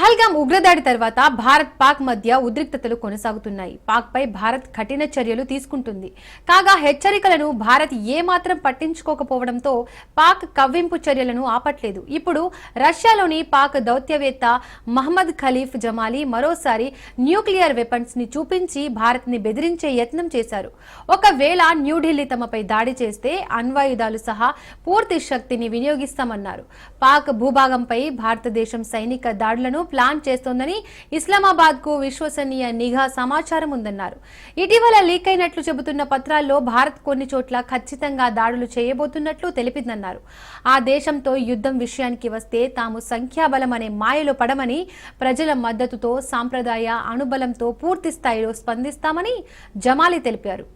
పహల్గాం ఉగ్రదాడి తర్వాత భారత్ పాక్ మధ్య ఉద్రిక్తతలు కొనసాగుతున్నాయి. పాక్పై భారత్ కఠిన చర్యలు తీసుకుంటుంది. కాగా హెచ్చరికలను భారత్ ఏమాత్రం పట్టించుకోకపోవడంతో పాక్ కవ్వింపు చర్యలను ఆపట్లేదు. ఇప్పుడు రష్యాలోని పాక్ దౌత్యవేత్త మహమ్మద్ ఖలీఫ్ జమాలీ మరోసారి న్యూక్లియర్ వెపన్స్ని చూపించి భారత్ని బెదిరించే యత్నం చేశారు. ఒకవేళ న్యూఢిల్లీ తమపై దాడి చేస్తే అణ్వాయుధాలు సహా పూర్తి శక్తిని వినియోగిస్తామన్నారు. పాక్ భూభాగంపై భారతదేశం సైనిక దాడులను ప్లాన్ చేస్తోందని ఇస్లామాబాద్కు విశ్వసనీయ నిఘా సమాచారం ఉందన్నారు. ఇటీవల లీక్ అయినట్లు చెబుతున్న పత్రాల్లో భారత్ కొన్ని చోట్ల ఖచ్చితంగా దాడులు చేయబోతున్నట్లు తెలిపిందన్నారు. ఆ దేశంతో యుద్ధం విషయానికి వస్తే తాము సంఖ్యాబలం అనే మాయలో పడమని ప్రజల మద్దతుతో సాంప్రదాయ అణుబలంతో పూర్తి స్థాయిలో స్పందిస్తామని జమాలి తెలిపారు.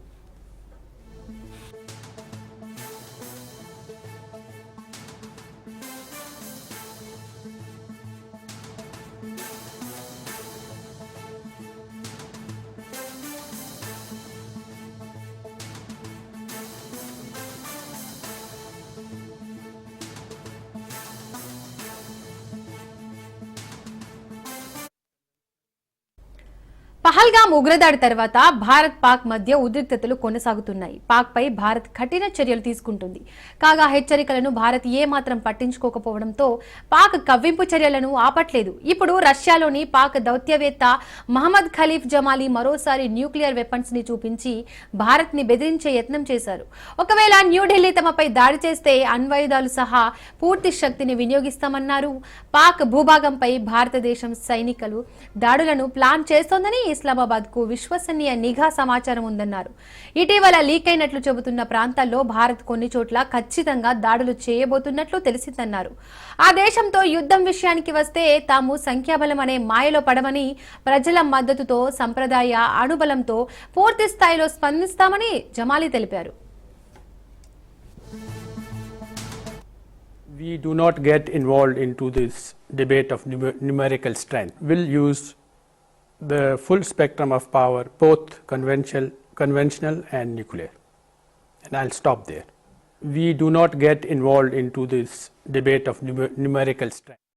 పహల్గాం ఉగ్రదాడి తర్వాత భారత్ పాక్ మధ్య ఉద్రిక్తతలు కొనసాగుతున్నాయి. పాక్ పై భారత్ కఠిన చర్యలు తీసుకుంటుంది. కాగా హెచ్చరికలను భారత్ ఏమాత్రం పట్టించుకోకపోవడంతో పాక్ కవ్వింపు చర్యలను ఆపట్లేదు. ఇప్పుడు రష్యాలోని పాక్ దౌత్యవేత్త మహమ్మద్ ఖలీఫ్ జమాలీ మరోసారి న్యూక్లియర్ వెపన్స్ని చూపించి భారత్ని బెదిరించే యత్నం చేశారు. ఒకవేళ న్యూఢిల్లీ తమపై దాడి చేస్తే అణ్వాయుధాలు సహా పూర్తి శక్తిని వినియోగిస్తామన్నారు. పాక్ భూభాగంపై భారతదేశం సైనికులు దాడులను ప్లాన్ చేస్తోందని ఇస్లామాబాద్కు విశ్వసనీయ నిఘా సమాచారం ఉందన్నారు. ఇటీవల లీక్ అయినట్లు చెబుతున్న ప్రాంతాల్లో భారత్ కొన్ని చోట్ల ఖచ్చితంగా దాడులు చేయబోతున్నట్లు తెలిసిందన్నారు. ఆ దేశంతో యుద్ధం విషయానికి వస్తే తాము సంఖ్యాబలం అనే మాయలో పడమని ప్రజల మద్దతుతో సంప్రదాయ అణుబలంతో పూర్తి స్థాయిలో స్పందిస్తామని జమాలి తెలిపారు. We do not get involved into this debate of numer- numerical strength. We'll use the full spectrum of power, both conventional, conventional and nuclear. And I'll stop there. We do not get involved into this debate of numer- numerical strength.